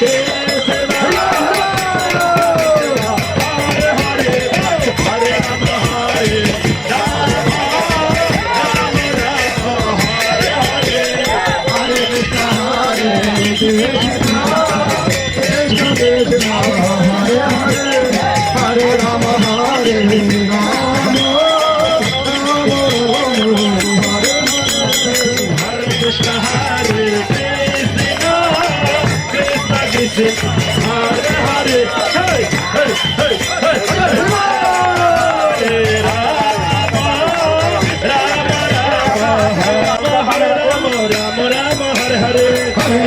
Yeah.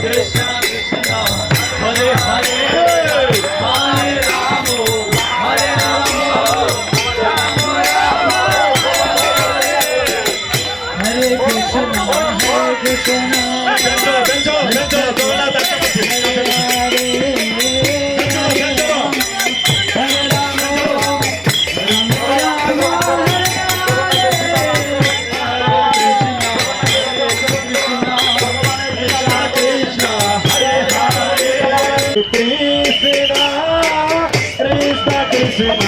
Krishna Sing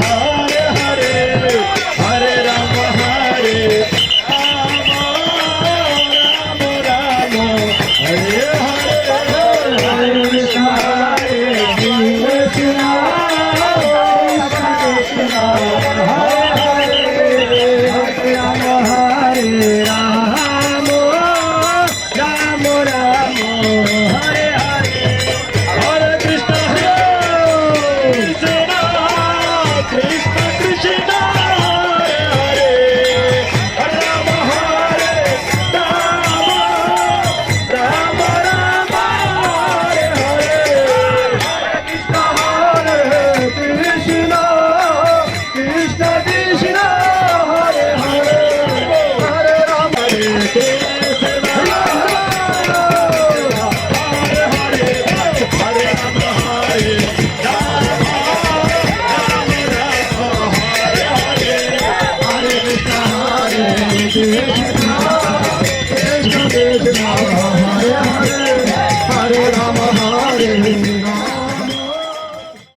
Oh.